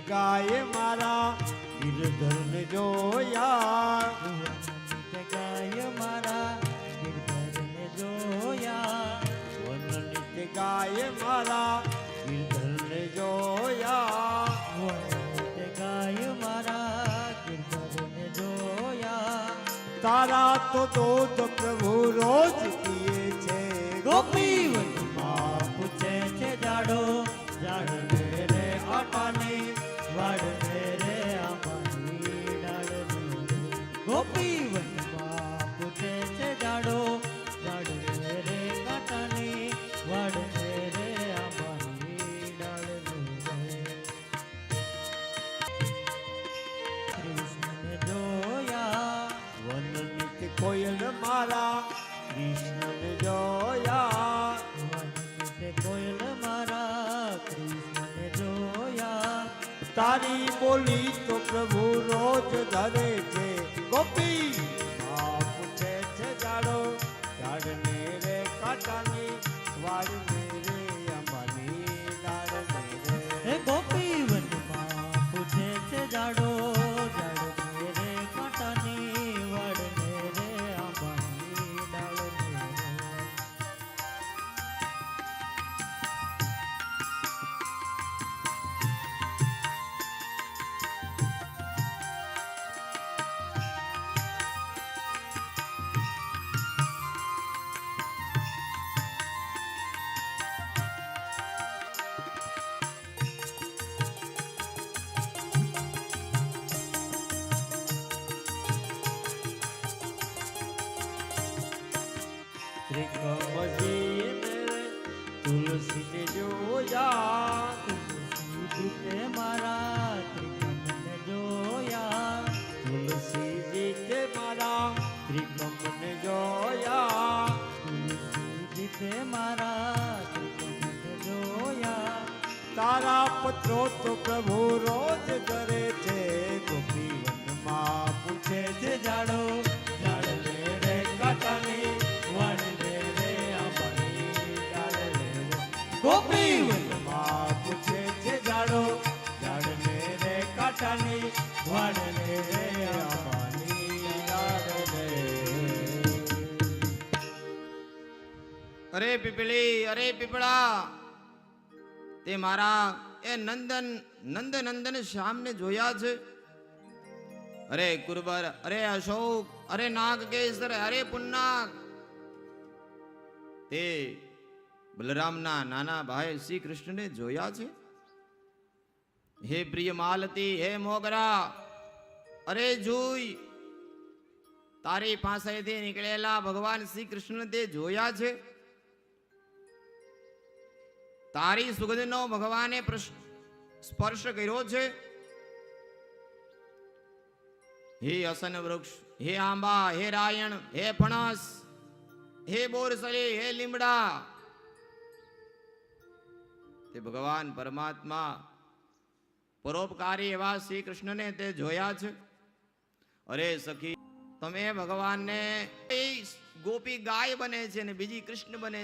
ગાય મારા ગિરધરને જોયા વનનિત ગાય મારા ગિરધરને જોયા વનનિત ગાય મારા ગિરધરને જોયા વનનિત ગાય મારા ગિરધરને જોયા તારા તો દૂધ પ્રભુ રોજ પીએ છે ગોપી વાડને તારી બોલી તો પ્રભુ રોજ ધરે છે. ગોપી પૂછે છે જાડો. ઝાડને રે કાંટાની વાડને ત્રિકમજીને તુલસીને જોયા, તુલસી તે મારા ત્રિકમને જોયા તુલસીજી તે મારા ત્રિકમને જોયા તુલસી તે મારા ત્રિકમને જોયા, તારા પત્રો તો પ્રભુ રોજ કરે છે. ગોપી. વનમાં પૂછે છે જાડો ઝાડને રે કાંટાની વાડને રે અરે પીપળી અરે પીપળા તે મારા એ નંદન નંદ નંદન શ્યામને જોયા છે. અરે કુરબર અરે અશોક અરે નાગકેસર અરે પુન્નાક તે બલરામના નાના ભાઈ શ્રી કૃષ્ણને જોયા છે? હે પ્રિય માલતી, હે મોગરા, અરે જોઈ, તારી પાસેથી નીકળેલા ભગવાન શ્રી કૃષ્ણ તે જોયા છે? તારી સુગંધનો ભગવાને પ્રશ- સ્પર્શ કર્યો છે? હે અસન વૃક્ષ, હે આંબા, હે રાયણ, હે ફણસ, હે બોરસલી હે લીમડા તે ભગવાન પરમાત્મા પરોપકારી એવા શ્રી કૃષ્ણને તે જોયા છે. અરે સખી, તમે ભગવાનને ગોપી ગાય બને છે ને બીજી કૃષ્ણ બને